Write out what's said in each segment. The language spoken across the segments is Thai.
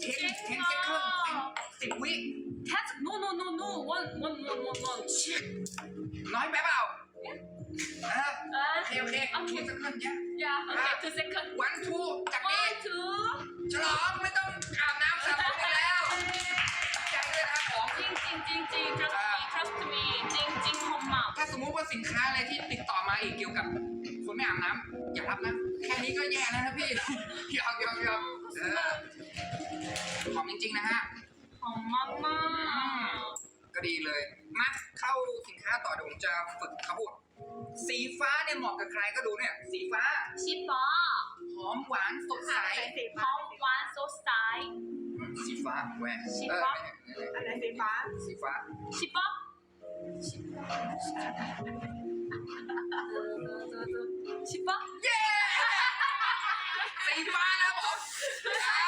เทนเทนเซคเครื่องสิบวิ Cat no no no no one one one one one น้อยไปเปล่าเออโอเค โอเคโอเคสักครั้งเนี่ย yeah okay two second วันทูจากนี้ one two ฉลองไม่ต้องอาบน้ำสระผมอีกแล้วใจด้วยนะครับผมจริงจริงจริงจริง trust me trust me จริง มมุติว่าสินค้าอะไรที่ติดต่อมาอีกเกี่ยวกับคนไม่อาบน้ำอย่ารับนะ แค่นี้ก็แย่แล้วนะพี่หยอกหยอกหยอกของจริงๆนะฮะ หอมมากมากก็ดีเลย มาเข้าสินค้าต่อเดี๋ยวผมจะฝึกขบวนสีฟ้าเนี่ยเหมาะกับใครก็ดูเนี่ย สีฟ้า ชิปปอหอมหวานสดใสหอมหวานสดใส สีฟ้าแหวนสีฟ้าอะไรสีฟ้า สีฟ้า ชิปปอ ชิปปะเย้สีฟ้านะครับผมอ่า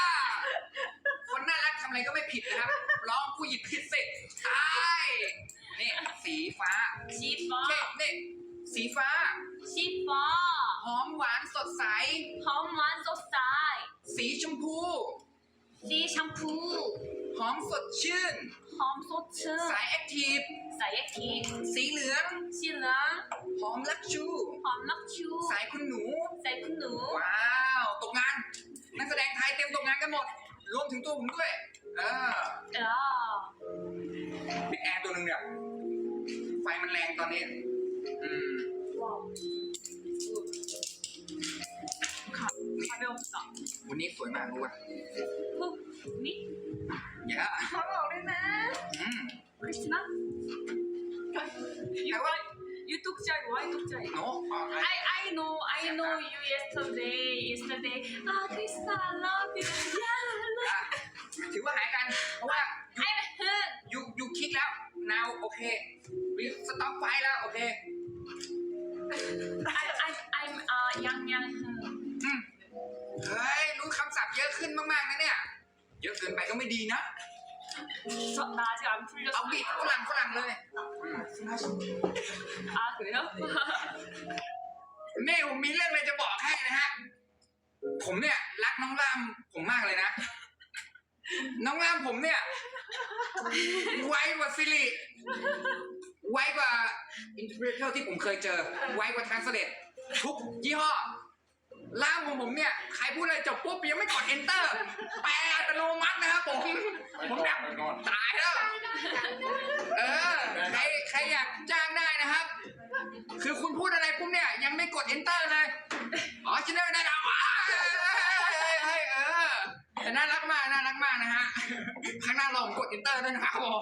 คนน่ารักทำอะไรก็ไม่ผิดนะครับร้องกูหยิบผิดสิใช่นี่สีฟ้าชิปปะเช่นี่สีฟ้า ชิปปะหอมหวานสดใส หอมหวานสดใส สีชมพู สีแชมพูหอมสดชื่น หอมสดชื่นสายแอคทีฟ สายแอคทีฟ สีเหลือง สีเหลือง หอมลักชู หอมลักชู สายคุณหนู สายคุณหนู ว้าว ตกงาน นักแสดงไทยเต็มตกงานกันหมด รวมถึงตัวผมด้วย เออเออปิดแอร์ตัวหนึ่งเนี่ย ไฟมันแรงตอนนี้ อืม วันนี้สวยมากรู้ป่ะนี่อย่าเขาบอกเลยนะอืมคริสติน่าแต่ว่า you took chai why took chai no I I know I know you yesterday yesterday ah าคริสติน่า love you yeah ถือว่าหายกัน เพราะว่า I ยูยูคิกแล้ว now โอเคสต็อปไฟแล้ว โอเค I I I'm uh young young อืม เฮ้ย รู้คำศัพท์เยอะขึ้นมากๆนะเนี่ย เยอะเกินไปก็ไม่ดีนะ 저, 나 아직 안 เอา 풀렸어. บิดฝรั่งฝรั่งเลยอืม 아 그래요? นี่ผมมีเรื่องอะไรจะบอกให้นะฮะ ผมเนี่ย รักน้องรามผมมากเลยนะ น้องรามผมเนี่ย ไวกว่าซิริไวกว่าอินเทอร์เน็ตที่ผมเคยเจอ ไวกว่าทางเสด็จทุกยี่ห้อ ล่างของผมเนี่ย ใครพูดอะไรจบปุ๊บยังไม่กด enter แปลอัตโนมัตินะครับผม ผมแบบตายแล้ว เออ ใครใครอยากจ้างได้นะครับ คือคุณพูดอะไรปุ๊บเนี่ย ยังไม่กด enter เลย อ๋อชนะได้แล้เออแต่น่ารักมาก น่ารักมากนะฮะ ข้างหน้าลองกด enter ด้วยนะครับผม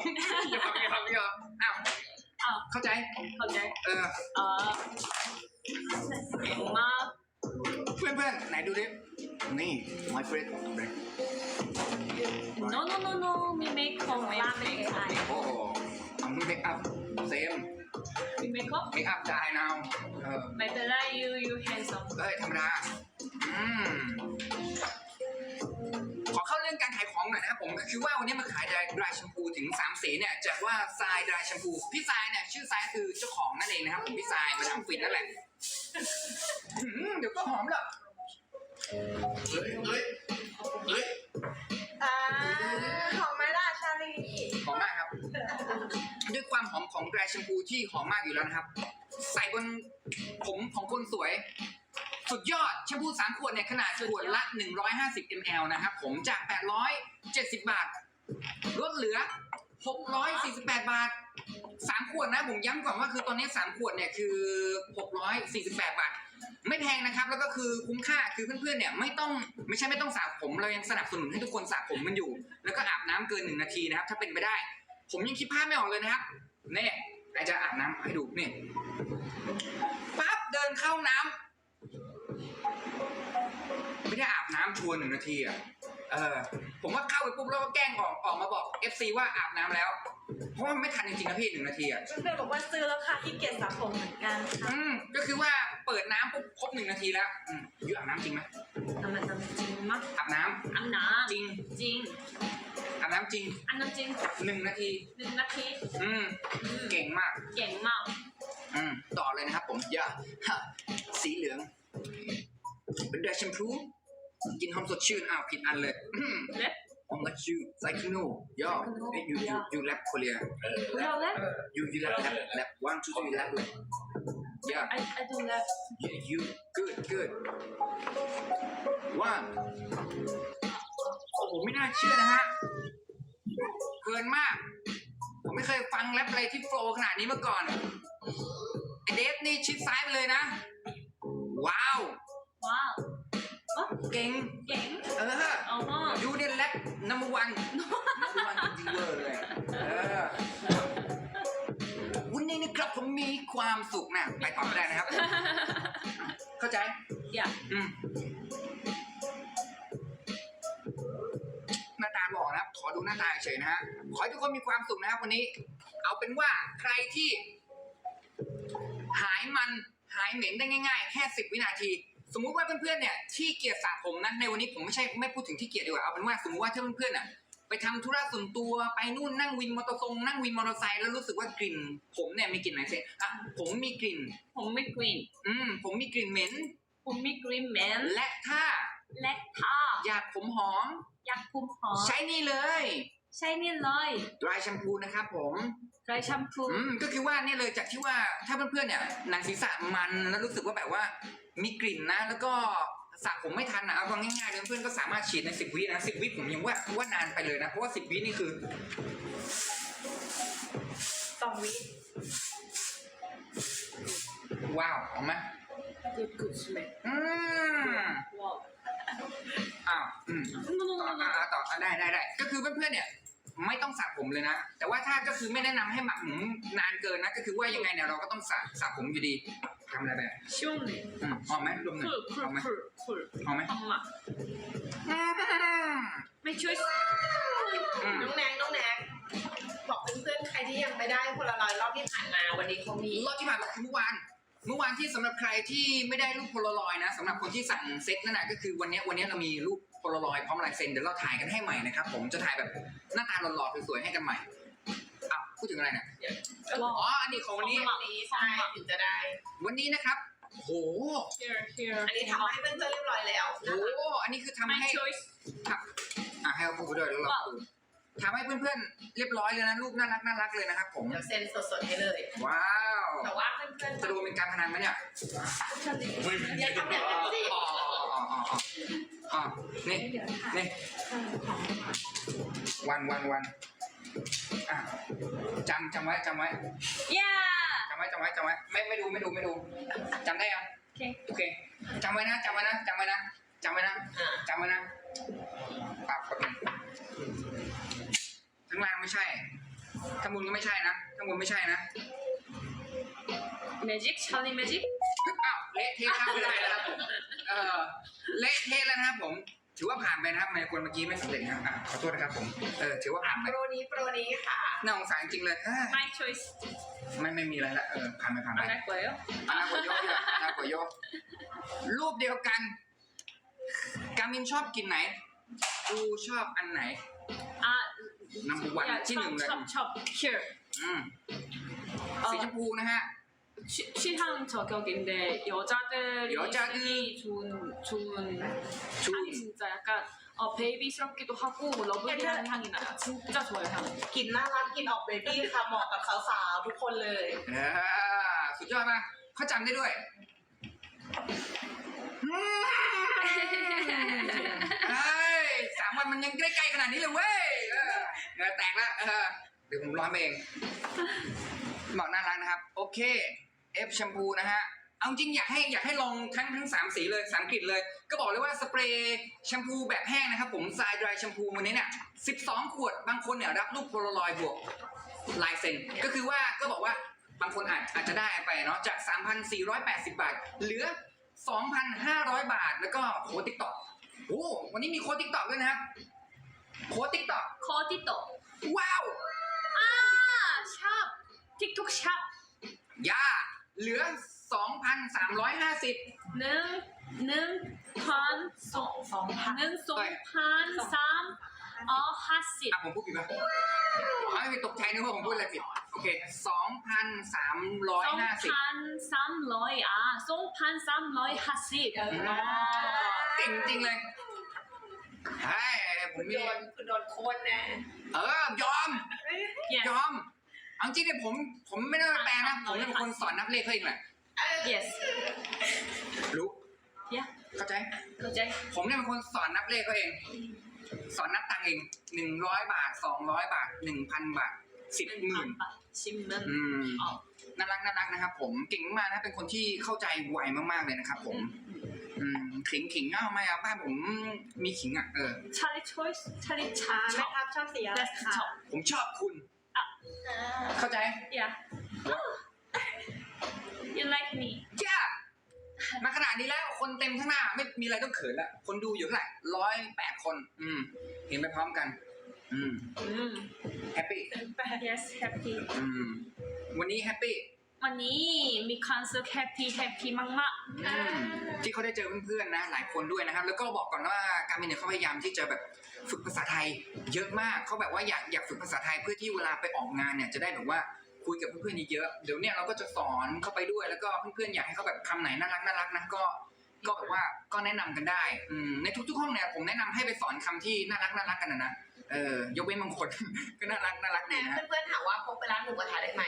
อย่าพับอย่าพับอย่าพัอ้าวเข้าใจ เข้าใจ เออ อ๋อมาก เพื่อนเพื่อนๆไหนดูดิ นี่ my friend no no no no me make up me make up โอ้อัมเมคอัพเซม me make up เมคอัพได้นาวเออ ไม่เป็นไร you you handsome เอ้ยธรรมดาอืมขอเข้าเรื่องการขายของหน่อยนะครับผมก็คือว่าวันนี้มาขายดรายดรายแชมพูถึง3สีเนี่ยจากว่าทรายดรายแชมพูพี่ทรายเนี่ยชื่อทรายคือเจ้าของนั่นเองนะครับผมพี่ทรายมาทำฟินนั่นแหละ หืมเดี๋ยวก็หอมแล้วเฮ้ยเฮ้ยเฮ้ยอ่าของไหม่ล่ะชาลีหอมมากครับ ด้วยความหอมของดรายแชมพูที่หอมมากอยู่แล้วนะครับ ใส่บนผมของคนสวย สุดยอดแชมพู3ขวดเนี่ยขนาดขวดละ 150 ml นะครับ ผมจาก 870 บาท ลดเหลือ 648 บาท 3 ขวดนะ ผมย้ำก่อนว่าคือตอนนี้ 3 ขวดเนี่ยคือ 648 บาท ไม่แพงนะครับ แล้วก็คือคุ้มค่าคือเพื่อนๆเนี่ยไม่ต้องไม่ใช่ไม่ต้องสระผมเรายังสนับสนุนให้ทุกคนสระผมมันอยู่ แล้วก็อาบน้ำเกินหนึ่งนาทีนะครับ ถ้าเป็นไปได้ ผมยังคิดภาพไม่ออกเลยนะครับเนี่ยอาจจะอาบน้ำให้ดูนี่ปั๊บเดินเข้าน้ำไม่ได้อาบน้ำชวนหนึ่งนาทีอะ เออ ผมว่าเข้าไปปุ๊บแล้วก็แกล้งออกออกมาบอก FC ว่าอาบน้ำแล้ว เพราะว่ามันไม่ทันจริงๆนะพี่หนึ่งนาทีอะ เพื่อนบอกว่าซื้อแล้วค่ะที่เกียจสัะผมเหมือนกันค่ะอืม ก็คือว่าเปิดน้ำปุ๊บครบหนึ่งนาทีแล้วอืมอยู่อาบน้ำจริงไหมทำมันจำจริงมั้กอาบน้อันนาำจริงจริง อาบน้ำจริงอันนั้นจริงหนึ่งนาที หนึ่งนาทีอืมอเก่งมาก เก่งมากอืม ต่อเลยนะครับผมอย่าะสีเหลืองเป็นแดชแชมพู กินหอมสดชื่นอ้าวผิดอันเลยอืม랩 how much you like to know yo you you you, you rap Korea Real rap? you you rap rap rap one two three rap yeah I I don't rap. you, you good good one โอ้โหไม่น่าเชื่อนะฮะเกินมาก ผมไม่เคยฟังแรปอะไรที่โฟล์ขนาดนี้มาก่อน ไอเดฟนี่ชิดซ้ายไปเลยนะ ว้าว Wow. เก่ง Gang. เออ Uh-huh. ยูเนี่ยแรป number one number one จริงๆเวอร์เลยเออวันนี้นะครับผมมีความสุขนะ ไปต่อไม่ได้นะครับ เข้าใจ Yeah. อืมหน้าตาบอกนะครับ ขอดูหน้าตาเฉยๆนะฮะ ขอให้ทุกคนมีความสุขนะครับวันนี้ เอาเป็นว่าใครที่ หายมันหายเหม็นได้ง่าย ๆ แค่สิบวินาที สมมุติว่าเพื่อนๆเนี่ยที่เกียจสระผมนะในวันนี้ผมไม่ใช่ไม่พูดถึงที่เกียจดีกว่าเอาเป็นว่าสมมติว่าถ้าเพื่อนๆน่ะไปทำธุระส่วนตัวไปนู่นนั่งวินมอเตอร์ทรงนั่งวินมอเตอร์ไซค์แล้วรู้สึกว่ากลิ่น ผมเนี่ยมีกลิ่นไหนเซ่อะผมมีกลิ่น ผมมี green. อืมผมมีกลิ่นเหม็น ผมมี green man. และถ้า และถ้า อยากผมหอม อยากผมหอม ใช้นี่เลย ใช้นี่เลย dry shampoo นะครับผม ไรแชมพูอืมก็คือว่าเนี่ยเลยจากที่ว่าถ้าเพื่อนๆเนี่ยหนังศีรษะมันแล้วรู้สึกว่าแบบว่ามีกลิ่นนะ แล้วก็สระผมไม่ทันนะเอาฟังง่ายๆเลยเพื่อนๆก็สามารถฉีดในสิบวินะสิบวิผมยังว่าว่านานไปเลยนะเพราะว่าสิบวินี่คือ สองวิว้าวเอาไหม good good smell อืมว้าวอ้าวอืม no no no อ่า no อ่าต่ออ่าได้ได้ได้ก็คือเพื่อนๆเนี่ย ไม่ต้องสระผมเลยนะ แต่ว่าถ้าก็คือไม่แนะนำให้หมักหมมนานเกินนะ ก็คือว่ายังไงเนี่ยเราก็ต้องสระสระผมอยู่ดีทำอะไรแบบช่วงอืหอมไหมลมหนึ่งอคืหออมไหม คือคือเอาไหม ทำอะไม่ช่วยอืม น้องแนงน้องแนงบอกเพื่อนๆใครที่ยังไม่ได้พลลอยรอบที่ผ่านมาวันนี้เขามีรอบที่ผ่านมาคือเมื่อวาน เมื่อวานที่สำหรับใครที่ไม่ได้รูปโพลารอยนะสำหรับคนที่สั่งเซ็ตนั่นแหะก็คือวันนี้วันนี้เรามีรูป ลารอยด์พร้อมลายเซ็นเดี๋ยวเราถ่ายกันให้ใหม่นะครับผมจะถ่ายแบบหน้าตาหล่อๆสวยๆให้กันใหม่อ้าวพูดถึงอะไรเนี่ยว้าอ๋ออันนี้ของวันนี้ วันนี้ใช่ถึงจะได้ วันนี้นะครับโห here here อันนี้ทำให้เพื่อนๆเรียบร้อยแล้วโหอันนี้คือทำ my ให้ choice อะให้เขาพูดไปด้วยแล้วเราดูทำให้เพื่อนๆเรียบร้อยเลยนะรูปน่ารักน่ารักเลยนะครับผมเดี๋ยวเซ็นสดๆให้เลย ว้าวแต่ว่าเพื่อนๆจะดูเป็นการพนันไหมเนี่ยอย่าทำแบบนั้นสิอ๋ ออ๋ออ๋ออ๋ออ๋อนี่นี่วันวันวันอะจำจำไว้จำไว้ yeah จำไว้จำไว้จำไว้ไม่ไม่ดูไม่ดูไม่ดูจำได้ยังโอเคโอเคจำไว้นะจำไว้นะจำไว้นะจำไว้นะอ่าจำไว้นะปรับกับข้างล่างไม่ใช่ข้างบนก็ไม่ใช่นะข้างบนไม่ใช่นะ magic Charlie magic เละเทะไม่ได้นะครับผมเละเทะแล้วนะครับผม ถือว่าผ่านไปนะครับไมคนเมื่อกี้ไม่สำเร็จนะครับขอโทษนะครับผมเออถือว่าผ่านไปโปรนี้โปรนี้ค่ะ น่าสงสารจริงเลย My choice ไม่ไม่มีอะไรละเออผ่านไปผ่านไป Ahora puedo. อนาโกโยกดีว่าอนาโกโยรูปเดียวกันกามินชอบกินไหน ดูชอบอันไหน Ah, นัมบวัน yeah, ที่หนึ่งเลย chop, chop. Here. อสีชมพูนะฮะ 취, 취향 저격인데 여자들이 여자들. 쓰기 좋은 좋은 좋은. 향이 진짜 약간 어, 베이비스럽기도 하고 러블리한 향이 나요 진짜 좋아요 향 กลินน่ารักกลินออกเบบี้ค่ะเหมาะกับสาวๆทุกคนเลย เออสุดยอดมากเขาจำได้ด้วยอืมเฮ้ยสามวันมันยังใกล้ๆขนาดนี้เลยเว้ยเออเหงื่อแตกแล้วเออเดี๋ยวผมร้อนไปเองบอกน่ารักนะครับ โอเค เอฟแชมพูนะฮะ เอาจริงอยากให้อยากให้ลองทั้งทั้งสามสีเลยสามกลิ่นเลย ก็บอกเลยว่าสเปรย์แชมพูแบบแห้งนะครับผมทรายดรายแชมพูวันนี้เนี่ยสิบสองขวดบางคนเนี่ยรับลูกโพลารอยบวกลายเซ็นก็คือว่าก็บอกว่าบางคนอาจอาจจะได้ไปเนาะจาก 3,480 บาท เหลือ 2,500 บาท แล้วก็โค้ดติ๊กต็อกโอ้วันนี้มีโค้ดติ๊กต็อกด้วยนะครับโค้ดติ๊กต็อกโค้ดติโตอกว้าว อ่าชอบทิกทุกชอบ ย่า เหลือ 2,350 หนึ่งหนึ่งพันสองสองพันหนึ่งสองพันสามอ๋อห้าสิบผมพูดผิดป่ะขอให้ยตกใจนึกว่าผมพูดอะไรผิด โอเค สองพันสามร้อยห้าสิบสองพันสามร้อยอะสองพันสามร้อยห้าสิบอ่าเก่งจริงเลยใช่ผมมีโดนคือโดนคนนะเออ ยอมยอม เอาจริงเนี่ยผมผมไม่ได้มาแปลนะผมเป็นคนสอนนับเลขเขาเองแหละ yes รู้ yeah เข้าใจ เข้าใจ ผมเนี่ยเป็นคนสอนนับเลขเขาเอง สอนนับตังค์เองหนึ่งร้อยบาทสองร้อยบาทหนึ่งพันบาทสิบหมื่นสิบหมื่นอืมอ๋อน่ารักน่ารักนะครับ ผมเก่งมากนะเป็นคนที่เข้าใจไวมากๆเลยนะครับ ผม อืมขิงขิงเอ้าไม่เอาบ้านผมมีขิงอะเออ Charlie choice Charlie อ่าชแม่อบทัพชอบสีอะไร Let's คะ talk ผมชอบคุณอ่า เข้าใจ yeah you like me จ้ามาขนาดนี้แล้วคนเต็มข้างหน้าไม่มีอะไรต้องเขินละคนดูอยู่เท่าไหร่ร้อยแปดคน อืม เห็นไปพร้อมกัน อืมอืมแฮปปี้ yes happy อืม วันนี้แฮปปี้ วันนี้มีความสุข happy happy มากอืม ที่เขาได้เจอเพื่อนๆนะหลายคนด้วยนะครับ แล้วก็บอกก่อนว่าการมินเนี่ยเขาพยายามที่จะแบบฝึกภาษาไทย เยอะมากเขาแบบว่าอยากอยากฝึกภาษาไทยเพื่อที่เวลาไปออกงานเนี่ยจะได้แบบว่าคุยกับเพื่อนๆเยอะๆเดี๋ยวเนี่ยเราก็จะสอนเข้าไปด้วย แล้วก็เพื่อนๆอยากให้เขาแบบคำไหนน่ารักน่ารักนะก็ก็แบบว่าก็แนะนำกันได้อืมในทุกๆห้องเนี่ยผมแนะนำให้ไปสอนคำที่น่ารักน่ารักกันนะนะเออยกเว้นบางคนก็น่ารักน่ารักแหมดีนะเพื่อนๆถามว่าพกไปร้านหมูกระทะได้ไหม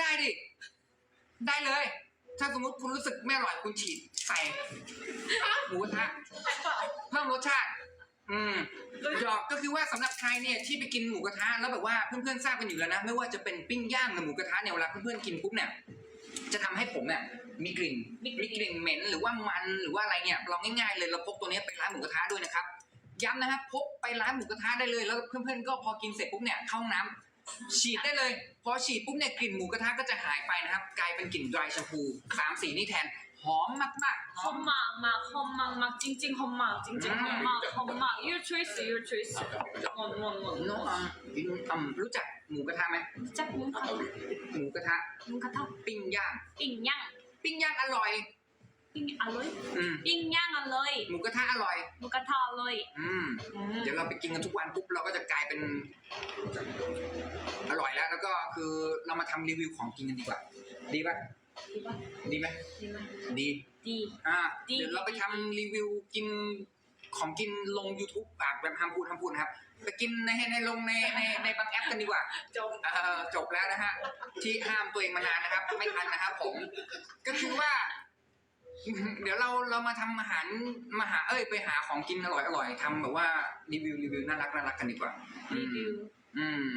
ได้ดิได้เลย ถ้าสมมติคุณรู้สึกไม่อร่อยคุณฉีดใส่หมูกระทะเพิ่มรสชาติ อืมหยอกก็คือว่าสำหรับใครเนี่ยที่ไปกินหมูกระทะแล้วแบบว่าเพื่อนๆทราบกันอยู่แล้วนะไม่ว่าจะเป็นปิ้งย่างหรือหมูกระทะเนี่ยเวลาเพื่อนๆกินปุ๊บเนี่ยจะทำให้ผมเนี่ยมีกลิ่นมีกลิ่นเหม็นหรือว่ามันหรือว่าอะไรเนี่ยเราง่ายๆเลยเราพกตัวเนี้ยไปร้านหมูกระทะด้วยนะครับย้ำนะครับพกไปร้านหมูกระทะได้เลยแล้วเพื่อนๆก็พอกินเสร็จปุ๊บเนี่ยเข้าห้องน้ำ ฉีดได้เลย พอฉีดปุ๊บเนี่ยกลิ่นหมูกระทะก็จะหายไปนะครับ กลายเป็นกลิ่นดรายแชมพูสามสีนี่แทนหอมมากๆๆหอมมากมากหอมมากมากจริงๆหอมมากจริงๆหอมมากหอมมาก your choice your choice งอนงอนงอนน้องอะอืมรู้จักหมูกระทะไหมจักหมูกระทะหมูกระทะหมูกระทะปิ้งย่างปิ้งย่างปิ้งย่างอร่อย ปิ้งอร่อยอืมปิ้งย่างอร่อยหมูกระทะอร่อย หมูกระทะอร่อย อืม อืม เดี๋ยวเราไปกินกันทุกวันปุ๊บเราก็จะกลายเป็น อร่อยแล้ว แล้วก็คือเรามาทำรีวิวของกินกันดีกว่า ดีปะดีป่ะดีไหมดีไหมดี ดี อ่าดี เดี๋ยวเราไปทำรีวิวกินของกินลง YouTube อะแบบห้ามพูดห้ามพูดนะครับไปกินในในลงในในในบางแอปกันดีกว่า จบเอ่อจบแล้วนะฮะที่ห้ามตัวเองมานานนะครับ ไม่ทันนะครับผม ก็คือว่า เดี๋ยวเราเรามาทำอาหารมาหาเอ้ยไปหาของกินอร่อยอร่อยทำแบบว่ารีวิวรีวิวน่ารักน่ารักกันดีกว่ารีวิว อืม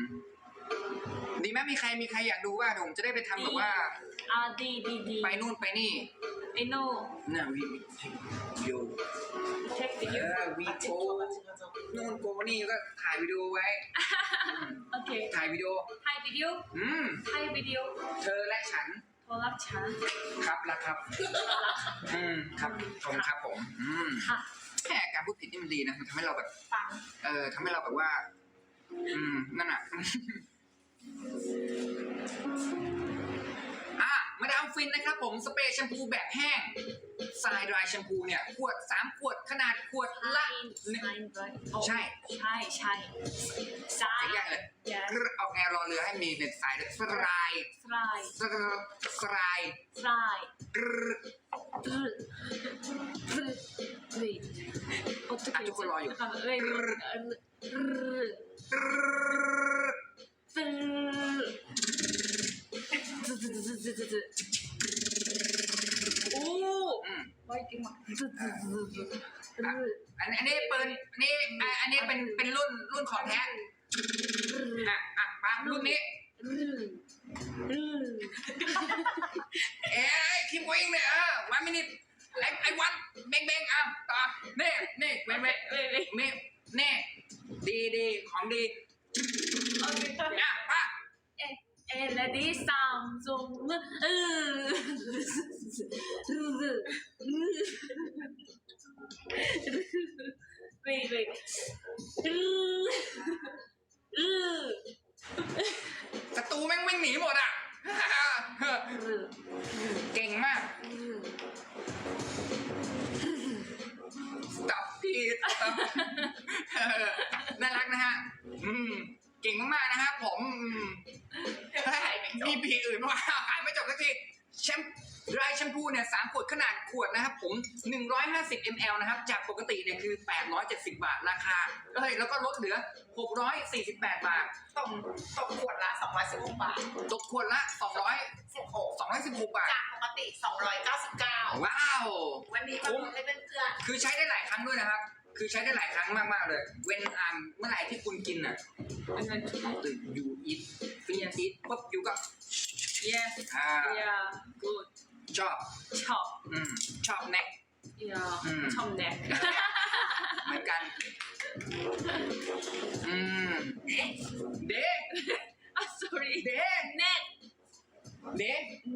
ดีไหมมีใครมีใครอยากดูว่าเดี๋ยวผมจะได้ไปทำแบบว่า อ่าดีดีดีไปนู่นไปนี่ I know เนี่ยวีโย take เอ video อวีโกนู่นโกนี่ก็ถ่ายวิดีโอไว้อืม okay ถ่ายวิดีโอ Hi video อืม Hi video เธอและฉัน โทรรับฉันครับรักครับ อืมครับชมครับผม อืมค่ะแค่การพูดผิดนี่มันดีนะมันทำให้เราแบบฟังเออทำให้เราแบบว่า อืม นั่นอะอะ มาดามฟินนะครับผมสเปรย์แชมพูแบบแห้งทรายดรายแชมพูเนี่ยขวดสามขวดขนาดขวดละ Sign right ใช่ ใช่ใช่เสีย Sign งยากเลย yes เอาแอร์รอเรือให้มีเน็ตสายด้วยสลาย Try สลสลาย Try กรึ๊ด wait อะทุกคนรออยู่ wait กรึ๊ด wait กรึ๊ดโอ้อืมไว้จริงมากอันอันนี้ปืนอันนี้อะอันนี้เป็นเป็นรุ่นรุ่นของแท้อะอะมารุ่นนี้ เอ้ยคิมวิ่งเนี่ยเออวันมินิทไอไอวันเบงเบงอะต่อเน่เน่เว้นเว้นเว้ยเว้ยเน่เน่ดีดีของดีโอเคอะป้า เอเอเลดี้สามจงเออเว้ยเว้ยอืออือศัตรูแม่งวิ่งหนีหมดอะ เก่งมาก stop พีดน่ารักนะฮะ อืม เก่งมากๆนะครับผมอืมเฮ้ ยมีปีอื่นว่าหายไม่จบสักทีแชมป์ดรายแชมพูเนี่ยสามขวดขนาดขวดนะครับผม 150 ml นะครับ จากปกติเนี่ยคือ 870 บาทราคาเอ้ยแล้วก็ลดเหลือ 648 บาท ตกตกขวดละ 216 บาท ตกขวดละ 200 16 216 บาท จากปกติ 299 ว้าว วันนี้มาลดให้เพื่อนคือใช้ได้หลายครั้งด้วยนะครับ คือใช้ได้หลายครั้งมากๆเลย เว้นอ่าเมื่อไหร่ที่คุณกินอะ and then ตื่นยูอิทฟินอิทปุ๊บยูก็ yes อ่า yeah good ชอบ chop อืมชอบแน็ก yeah Mm. chop neck เหมือนกัน อืมเด ah sorry เด neck เด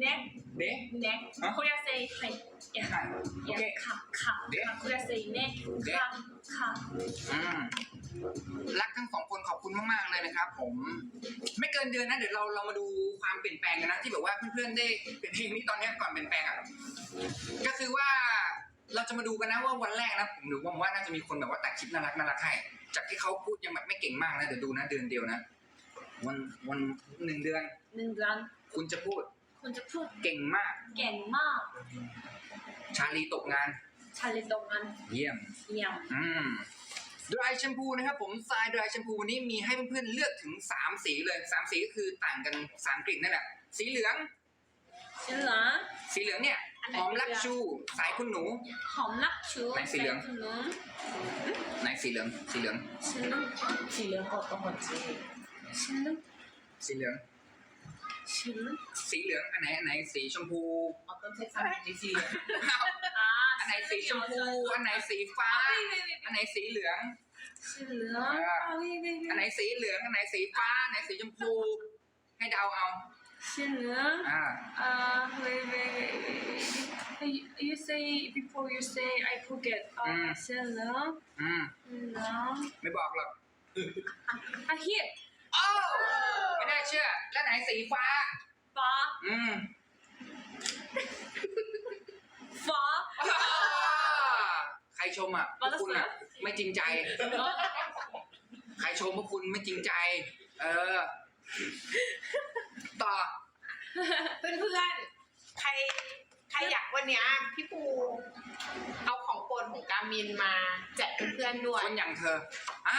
neck เด neck Huh? Korea say hi yeah ใช่โอเค yeah ka ka Neck. Korea say neck Neck. ka ka อืมรักทั้งสองคนขอบคุณมากๆเลยนะครับ ผม ไม่เกินเดือนนะเดี๋ยวเราเรามาดูความเปลี่ยนแปลงกันนะที่แบบว่าเพื่อนๆได้เป็นเพลงนี้ตอนเนี้ยก่อนเปลี่ยนแปลงอะก็คือว่าเราจะมาดูกันนะว่าวันแรกนะผมหรือว่าผมว่าน่าจะมีคนแบบว่าตัดคลิปน่ารักน่ารักให้จากที่เขาพูดยังแบบไม่เก่งมากนะเดี๋ยวดูนะเดือนเดียวนะวันวันหนึ่งเดือนหนึ่งเดือน คุณจะพูดคุณจะพูดเก่งมาก เก่งมาก ชาลีตกงาน ชาลิตรงนั้นเยี่ยม เยี่ยม อืมดรายแชมพูนะครับผมทรายดรายแชมพูวันนี้มีให้เพื่อนๆเลือกถึง 3 สีเลย 3 สีก็คือต่างกันสามกลิ่นนั่นแหละ สีเหลืองชิลล์สีเหลืองเนี่ยหอมลักชู สายคุณหนู หอมนักชูไหนสีเหลืองขนมไหนสีเหลือง สีเหลืองชิลล์สีเหลืองออกตรงหัวใจชิลล์สีเหลือง ชิลล์สีเหลืองอันไหนอันไหนสีชมพูออกต้นเซ็กซ์สีสีเหลืองอ่าอันไหนสีชมพู อันไหนสีฟ้า อันไหนสีเหลืองชิลล์อ่าวิวิวิอันไหนสีเหลืองอันไหนสีฟ้าอันไหนสีชมพู ให้เดาเอาชิลล์อ่าอ่า wait wait wait wait you you say before you say I forget อ่าอืมชิลล์อืมชิลล์ไม่บอกหรอกอะ here โอ้ไม่น่าเชื่อ แล้วไหนสีฟ้าฟ้า อืมฟ้า ใครชมอะพวกคุณอะ ไม่จริงใจ ใครชมพวกคุณไม่จริงใจ เออ ต่อเพื่อนๆใครใครอยากวันเนี้ยพี่ปูเอาของโปรดของกามินมาแจกเพื่อนๆด้วย คนอย่างเธอ อะ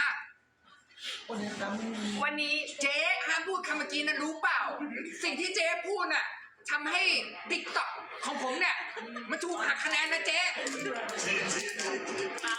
วันนี้เจ๊ห้ามพูดคำเมื่อกี้นะรู้เปล่า สิ่งที่เจ๊พูดน่ะทำให้ติ๊กต็อกของผมเนี่ยมันถูกหักคะแนนนะเจ๊ อ่า